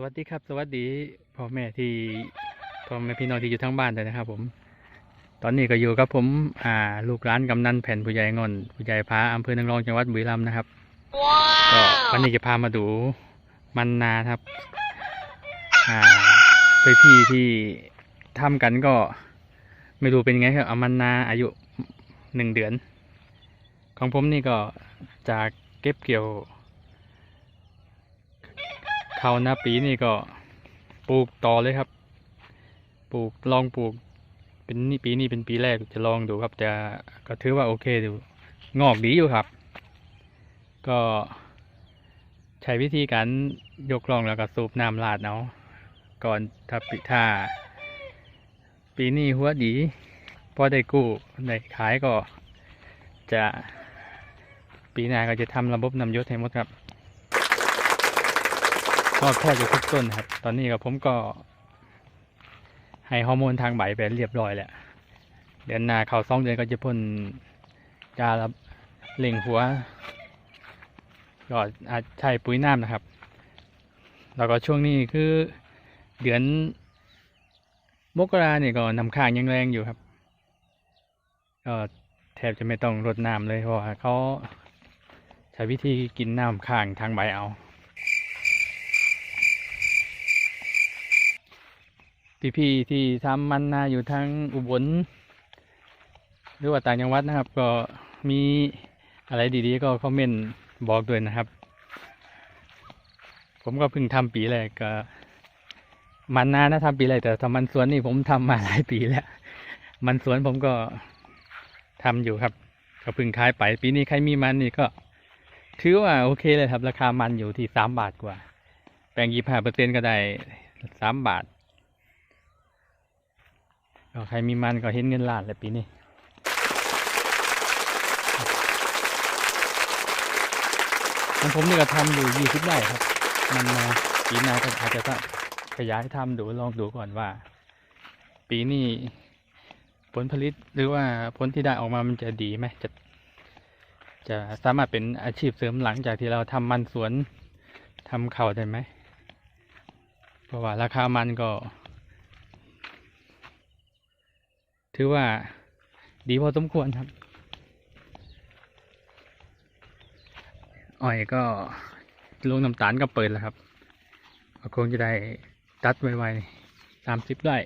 สวัสดีครับ สวัสดีพ่อแม่ที่พ่อแม่พี่น้องที่อยู่ทั้งบ้านเลยนะครับ ผม ตอนนี้ก็อยู่กับผม อ่า ลูกร้านกำนันแผ่นผู้ใหญ่งอนผู้ใหญ่พาอำเภอนางรองจังหวัดบุรีรัมย์นะครับก็วันนี้จะพามาดูมันนาครับ อ่า ไปพี่ที่ทำกันก็ ไม่รู้เป็นไงครับเอามันนาอายุหนึ่งเดือน ของผมนี่ก็จากเก็บเกี่ยว ข้าวหน้าปีนี่ก็ปลูกต่อเลยครับ ปลูกลองปลูก เป็นนี่ปีนี้เป็นปีแรกจะลองดูครับแต่ก็ถือว่าโอเคดูงอกดีอยู่ครับ ก็ใช้วิธีการยกลองแล้วก็สูบน้ำลาดเอาก่อนถ้าปีถ้าปีนี้หัวดีพอได้กู้ได้ขายก็จะปีหน้าก็จะทำระบบนำยศให้หมดครับ ก็แทบจะทุกต้นครับ ตอนนี้กับผมก็ ให้ฮอร์โมนทางใบไปเรียบร้อยแล้วเดือนหน้าเขาสองเดือนก็จะพ่นยารับเล่งหัวก็อาจใช้ปุ๋ยน้ำนะครับ แล้วก็ช่วงนี้คือเดือนมกราเนี่ยก็น้ำค้างยังแรงอยู่ครับก็แทบจะไม่ต้องรดน้ำเลยเพราะเขาใช้วิธีกินน้ำค้างทางใบเอา พี่ๆที่ทำมันนาอยู่ทางอุบลหรือว่าต่างจังหวัดนะครับ ก็มีอะไรดีๆ ก็คอมเมนต์บอกด้วยนะครับ ผมก็เพิ่งทำปีแรกก็ มันนานะทำปีแรกแต่ทำมันสวนนี่ผมทำมาหลายปีแล้ว มันสวนผมก็ทำอยู่ครับ ก็เพิ่งขายไป ปีนี้ใครมีมันนี่ก็ถือว่าโอเคเลยครับ ราคามันอยู่ที่สามบาทกว่า แปลงยี่ห้าเปอร์เซ็นก็ได้สามบาท ก็ใครมีมันก็เห็นเงินล้านเลยปีนี้ของผมนี่ก็ทำอยู่ยี่สิบไร่ครับ มันมาปีหน้าก็อาจจะต้องขยายทำดูลองดูก่อนว่า ปีนี้ผลผลิตหรือว่าผลที่ได้ออกมามันจะดีไหมจะจะสามารถเป็นอาชีพเสริมหลังจากที่เราทำมันสวนทำเขาได้ไหม เพราะว่าราคามันก็ ถือว่าดีพอสมควรครับ อ้อยก็ลงน้ำตาลก็เปิดแล้วครับคงจะได้ตัดไวๆสามสิบไร่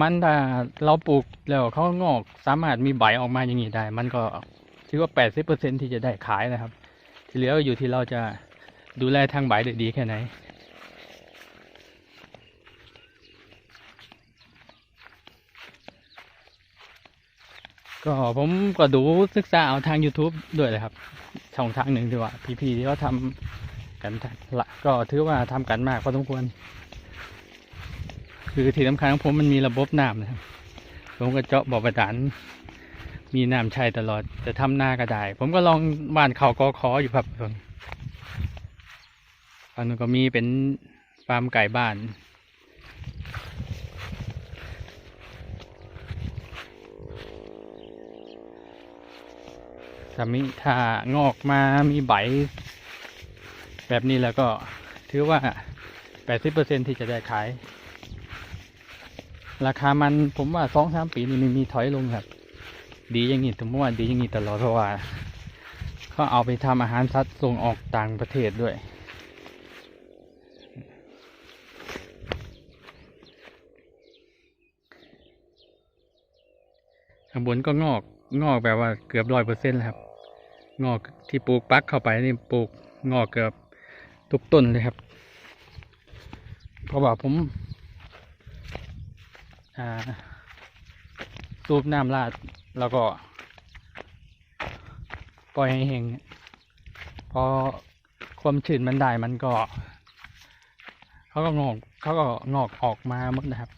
มันถ้าเราปลูกแล้วเขางอกสามารถมีใบออกมาอย่างนี้ได้ มันก็ถือว่าแปดสิบเปอร์เซ็นที่จะได้ขายนะครับ ที่เหลืออยู่ที่เราจะดูแลทางใบได้ดีแค่ไหนก็ผมก็ดูศึกษาเอาทาง YouTube ด้วยเลยครับ ช่องทางหนึ่งที่ว่า พี่ๆที่เขาทำกันละก็ถือว่าทำกันมากพอสมควร คือที่สำคัญของผมมันมีระบบน้ำนะครับ ผมก็เจาะบ่อบาดาล มีน้ำใช้ตลอด จะทำนาก็ได้ ผมก็ลองบ้านเขากอคออยู่ครับฝั่งนู้นก็มีเป็นฟาร์มไก่บ้าน ถ้ามีถ้างอกมามีใบ แบบนี้แล้วก็ถือว่า 80%ที่จะได้ขาย ราคามันผมว่าสองสามปีนี้ไมันมีถอยลงครับ ดีอย่างนี้ผมว่าดีอย่างนี้ตลอดเพราะว่าเขาเอาไปทำอาหารสัตว์ส่งออกต่างประเทศด้วย ข้างบนก็งอกงอกแบบว่าเกือบร้อยเปอร์เซ็นต์แล้วครับ งอกที่ปลูกปักเข้าไปนี่ปลูกงอกเกือบทุกต้นเลยครับ เพราะว่าผมอ่าสูบน้ำราด แล้วก็ปล่อยให้แห้งพอความชื้นมันได้มันก็ เขาก็งอกเขาก็งอกออกมาหมดนะครับ